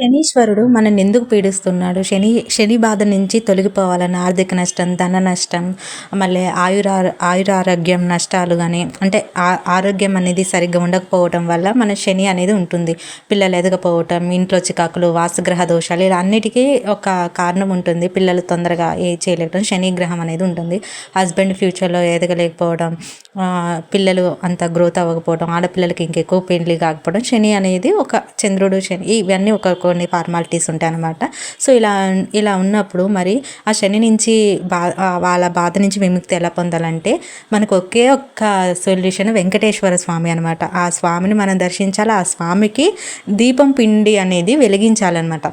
శనీశ్వరుడు మనల్ని ఎందుకు పీడిస్తున్నాడు? శని శని బాధ నుంచి తొలగిపోవాలని ఆర్థిక నష్టం ధన నష్టం మళ్ళీ ఆయుర ఆయురారోగ్యం నష్టాలు కానీ అంటే ఆ- ఆరోగ్యం అనేది సరిగ్గా ఉండకపోవటం వల్ల మన శని అనేది ఉంటుంది. పిల్లలు ఎదగపోవటం ఇంట్లో చికాకులు వాసగ్రహ దోషాలు ఇలా అన్నిటికీ ఒక కారణం ఉంటుంది. పిల్లలు తొందరగా ఏ చేయలేకపోవడం శని గ్రహం అనేది ఉంటుంది. హస్బెండ్ ఫ్యూచర్లో ఎదగలేకపోవడం పిల్లలు అంత గ్రోత్ అవ్వకపోవడం ఆడపిల్లలకి ఇంకెక్కువ పెళ్ళి కాకపోవడం శని అనేది ఒక చంద్రుడు శని ఇవన్నీ ఒక కొన్ని ఫార్మాలిటీస్ ఉంటాయి అన్నమాట సో ఇలా ఇలా ఉన్నప్పుడు మరి ఆ శని నుంచి బా వాళ్ళ బాధ నుంచి విముక్తి ఎలా పొందాలంటే మనకు ఒకే ఒక్క సొల్యూషన్ వెంకటేశ్వర స్వామి అనమాట ఆ స్వామిని మనం దర్శించాలి ఆ స్వామికి దీపం పిండి అనేది వెలిగించాలన్నమాట.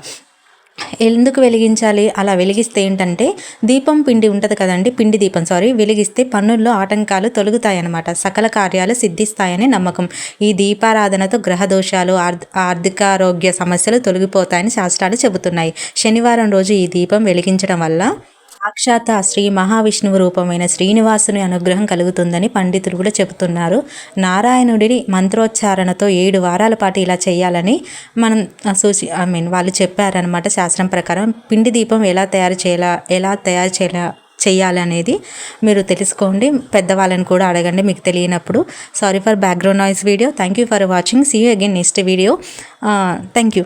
ఎందుకు వెలిగించాలి? అలా వెలిగిస్తే ఏంటంటే దీపం పిండి ఉంటుంది కదండి పిండి దీపం సారీ వెలిగిస్తే పన్నుల్లో ఆటంకాలు తొలగుతాయన్నమాట. సకల కార్యాలు సిద్ధిస్తాయని నమ్మకం. ఈ దీపారాధనతో గ్రహ దోషాలు ఆర్థ ఆర్థికారోగ్య సమస్యలు తొలగిపోతాయని శాస్త్రాలు చెబుతున్నాయి. శనివారం రోజు ఈ దీపం వెలిగించడం వల్ల సాక్షాత్ శ్రీ మహావిష్ణువు రూపమైన శ్రీనివాసుని అనుగ్రహం కలుగుతుందని పండితులు కూడా చెబుతున్నారు. నారాయణుడిని మంత్రోచ్చారణతో ఏడు వారాల పాటు ఇలా చేయాలని మనం సూచి ఐ మీన్ వాళ్ళు చెప్పారనమాట శాస్త్రం ప్రకారం. పిండి దీపం ఎలా తయారు చేయాలా ఎలా తయారు చేయాలా చేయాలనేది మీరు తెలుసుకోండి. పెద్దవాళ్ళని కూడా అడగండి మీకు తెలియనప్పుడు. Sorry for background noise video thank you for watching see you again next video thank you